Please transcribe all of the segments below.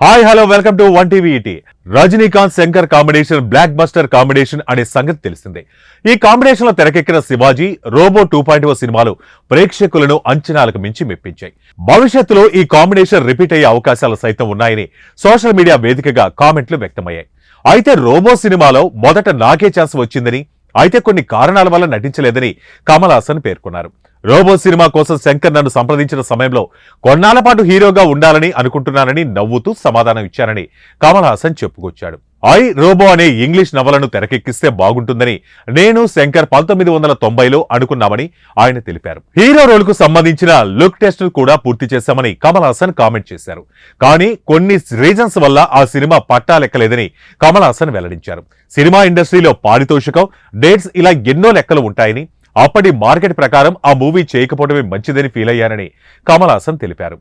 Hi hello welcome to one TV Rajinikanth Shankar combination blockbuster combination అనే సంగతి తెలిసిందే. ఈ కాంబినేషన్లో తెరకెక్కిన Shivaji Robo two point O సినిమాలు ప్రేక్షకులను అంచనాలకు మించి మెప్పించాయి. భవిష్యత్తులో ఈ కాంబినేషన్ రిపీట్ అయ్యే అవకాశాలు సైతం ఉన్నాయని సోషల్ మీడియా వేదికగా కామెంట్లు వ్యక్తమయ్యాయి. అయితే రోబో సినిమాలో మొదట నాకే ఛాన్స్ వచ్చిందని అయితే కొన్ని కారణాల వల్ల నటించలేదని కమల్ హాసన్ పేర్కొన్నారు. రోబో సినిమా కోసం శంకర్ నన్ను సంప్రదించిన సమయంలో కొన్నాళ్ళ పాటు హీరోగా ఉండాలని అనుకుంటున్నానని నవ్వుతూ సమాధానం ఇచ్చానని కమల్ హాసన్ చెప్పుకొచ్చాడు. ఐ రోబో అనే ఇంగ్లీష్ నవలను తెరకెక్కిస్తే బాగుంటుందని నేను శంకర్ పంతొమ్మిది వందల తొంభైలో అనుకున్నామని ఆయన తెలిపారు. హీరో రోల్కు సంబంధించిన లుక్ టెస్ట్ కూడా పూర్తి చేశామని కమల్ హాసన్ కామెంట్ చేశారు. కానీ కొన్ని రీజన్స్ వల్ల ఆ సినిమా పట్టాలెక్కలేదని కమల్ హాసన్ వెల్లడించారు. సినిమా ఇండస్ట్రీలో పారితోషికం డేట్స్ ఇలా ఎన్నో లెక్కలు ఉంటాయని అప్పటి మార్కెట్ ప్రకారం ఆ మూవీ చేయకపోవడమే మంచిదని ఫీల్ అయ్యానని కమల్ హాసన్ తెలిపారు.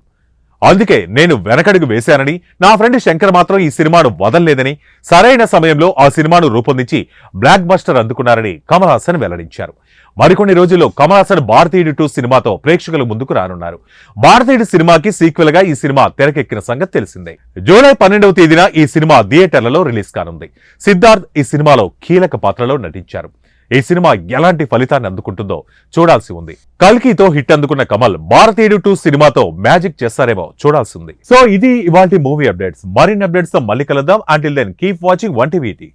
అందుకే నేను వెనకడుగు వేశానని నా ఫ్రెండ్ శంకర్ మాత్రం ఈ సినిమాను వదలలేదని సరైన సమయంలో ఆ సినిమాను రూపొందించి బ్లాక్ బస్టర్ అందుకున్నారని కమల్ హాసన్ వెల్లడించారు. మరికొన్ని రోజుల్లో కమల్ హాసన్ భారతీయుడు టూ సినిమాతో ప్రేక్షకుల ముందుకు రానున్నారు. భారతీయుడు సినిమాకి సీక్వెల్గా ఈ సినిమా తెరకెక్కిన సంగతి తెలిసిందే. జూలై పన్నెండవ తేదీన ఈ సినిమా థియేటర్లలో రిలీజ్ కానుంది. సిద్ధార్థ్ ఈ సినిమాలో కీలక పాత్రలో నటించారు. ఈ సినిమా ఎలాంటి ఫలితాన్ని అందుకుంటుందో చూడాల్సి ఉంది. కల్కీతో హిట్ అందుకున్న కమల్ భారతీయుడు టూ సినిమాతో మ్యాజిక్ చేస్తారేమో చూడాల్సి ఉంది. సో ఇది ఇవాళ మూవీ అప్డేట్స్. మరిన్ని అప్డేట్స్తో మళ్ళీ కలుద్దాం. Until then keep watching one TV